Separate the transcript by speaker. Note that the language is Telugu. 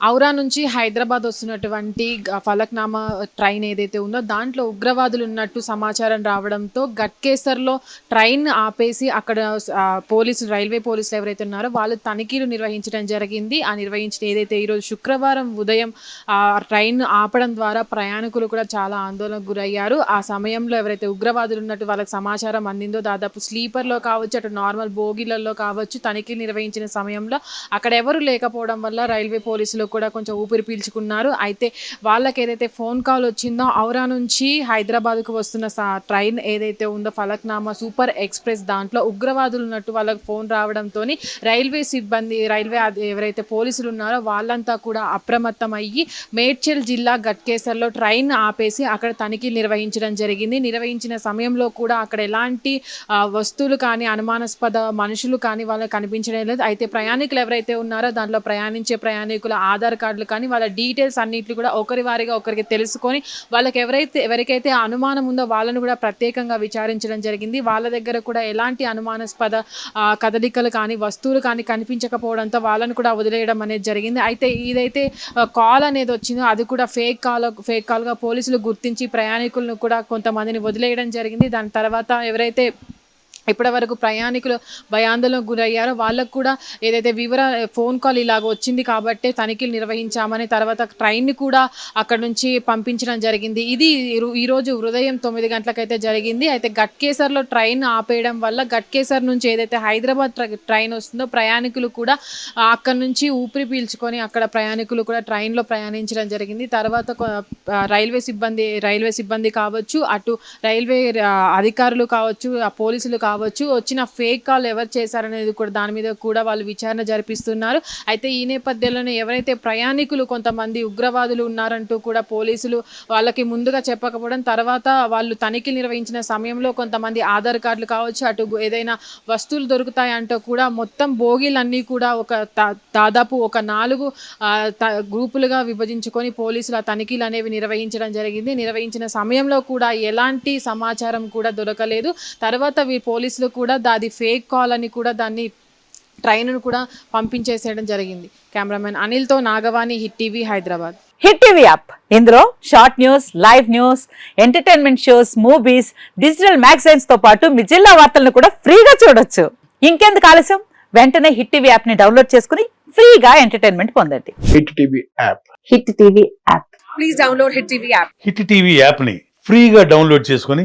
Speaker 1: ఔరా నుంచి హైదరాబాద్ వస్తున్నటువంటి ఫలక్నామా ట్రైన్ ఏదైతే ఉందో దాంట్లో ఉగ్రవాదులు ఉన్నట్టు సమాచారం రావడంతో గట్కేసర్లో ట్రైన్ ఆపేసి అక్కడ పోలీసులు రైల్వే పోలీసులు ఎవరైతే ఉన్నారో వాళ్ళు తనిఖీలు నిర్వహించడం జరిగింది. ఆ నిర్వహించిన ఏదైతే ఈరోజు శుక్రవారం ఉదయం ట్రైన్ ఆపడం ద్వారా ప్రయాణికులు కూడా చాలా ఆందోళనకు గురయ్యారు. ఆ సమయంలో ఎవరైతే ఉగ్రవాదులు ఉన్నట్టు వాళ్ళకి సమాచారం అందిందో దాదాపు స్లీపర్లో కావచ్చు అటు నార్మల్ బోగీలలో కావచ్చు తనిఖీలు నిర్వహించిన సమయంలో అక్కడ ఎవరు లేకపోవడం వల్ల రైల్వే పోలీసులు కూడా కొంచెం ఊపిరి పీల్చుకున్నారు. అయితే వాళ్ళకి ఏదైతే ఫోన్ కాల్ వచ్చిందో ఔరా నుంచి హైదరాబాద్కు వస్తున్న సా- ట్రైన్ ఏదైతే ఉందో ఫలక్నామా సూపర్ ఎక్స్ప్రెస్ దాంట్లో ఉగ్రవాదులు ఉన్నట్టు వాళ్ళకి ఫోన్ రావడంతో రైల్వే సిబ్బంది రైల్వే ఎవరైతే పోలీసులు ఉన్నారో వాళ్ళంతా కూడా అప్రమత్తం అయ్యి మేడ్చల్ జిల్లా గట్కేసర్లో ట్రైన్ ఆపేసి అక్కడ తనిఖీలు నిర్వహించడం జరిగింది. నిర్వహించిన సమయంలో కూడా అక్కడ ఎలాంటి వస్తువులు కానీ అనుమానాస్పద మనుషులు కానీ వాళ్ళకి కనిపించడం లేదు. అయితే ప్రయాణికులు ఎవరైతే ఉన్నారో దాంట్లో ప్రయాణించే ప్రయాణికుల ఆధార్ కార్డులు కానీ వాళ్ళ డీటెయిల్స్ అన్నిట్లు కూడా ఒకరి వారిగా ఒకరికి తెలుసుకొని వాళ్ళకి ఎవరైతే ఎవరికైతే అనుమానం ఉందో వాళ్ళను కూడా ప్రత్యేకంగా విచారించడం జరిగింది. వాళ్ళ దగ్గర కూడా ఎలాంటి అనుమానాస్పద కదలికలు కానీ వస్తువులు కానీ కనిపించకపోవడంతో వాళ్ళను కూడా వదిలేయడం అనేది జరిగింది. అయితే ఇదైతే కాల్ అనేది వచ్చిందో అది కూడా ఫేక్ కాల్ ఫేక్ కాల్గా పోలీసులు గుర్తించి ప్రయాణికులను కూడా కొంతమందిని వదిలేయడం జరిగింది. దాని తర్వాత ఎవరైతే ఇప్పటి వరకు ప్రయాణికులు భయాందోళనకు గురయ్యారో వాళ్ళకు కూడా ఏదైతే వివర ఫోన్ కాల్ ఇలాగ వచ్చింది కాబట్టి తనిఖీలు నిర్వహించామని తర్వాత ట్రైన్ని కూడా అక్కడ నుంచి పంపించడం జరిగింది. ఇది ఈరోజు ఉదయం తొమ్మిది గంటలకైతే జరిగింది. అయితే గట్కేసర్లో ట్రైన్ ఆపేయడం వల్ల గట్కేసర్ నుంచి ఏదైతే హైదరాబాద్ ట్రైన్ వస్తుందో ప్రయాణికులు కూడా అక్కడ నుంచి ఊపిరి పీల్చుకొని అక్కడ ప్రయాణికులు కూడా ట్రైన్లో ప్రయాణించడం జరిగింది. తర్వాత రైల్వే సిబ్బంది రైల్వే సిబ్బంది కావచ్చు అటు రైల్వే అధికారులు కావచ్చు పోలీసులు కావచ్చు వచ్చిన ఫేక్ కాల్ ఎవరు చేశారనేది కూడా దాని మీద కూడా వాళ్ళు విచారణ జరిపిస్తున్నారు. అయితే ఈ నేపథ్యంలోనే ఎవరైతే ప్రయాణికులు కొంతమంది ఉగ్రవాదులు ఉన్నారంటూ కూడా పోలీసులు వాళ్ళకి ముందుగా చెప్పకపోవడం తర్వాత వాళ్ళు తనిఖీలు నిర్వహించిన సమయంలో కొంతమంది ఆధార్ కార్డులు కావచ్చు అటు ఏదైనా వస్తువులు దొరుకుతాయంటూ కూడా మొత్తం బోగీలన్నీ కూడా ఒక దాదాపు ఒక నాలుగు త- గ్రూపులుగా విభజించుకొని పోలీసులు ఆ తనిఖీలు అనేవి నిర్వహించడం జరిగింది. నిర్వహించిన సమయంలో కూడా ఎలాంటి సమాచారం కూడా దొరకలేదు. తర్వాత వీ పోలీసులు కూడా దాది ఫేక్ కాల్ అని కూడా దాన్ని ట్రైన్ను కూడా పంపించేసేయడం జరిగింది. Cameraman అనిల్తో Nagavani Hit TV Hyderabad.
Speaker 2: Hit TV app. ఇందులో short news live news entertainment shows movies digital మ్యాగజైన్స్తో పాటు మీ జిల్లా వార్తలను కూడా ఫ్రీగా చూడొచ్చు. ఇంకెందుకు ఆలస్యం? వెంటనే హిట్ టీవీ యాప్ని డౌన్లోడ్ చేసుకుని ఫ్రీగా ఎంటర్టైన్మెంట్ పొందండి.
Speaker 3: Hit TV app.
Speaker 2: Hit TV app.
Speaker 4: Please download Hit TV app.
Speaker 5: Hit TV యాప్ని ఫ్రీగా డౌన్లోడ్ చేసుకొని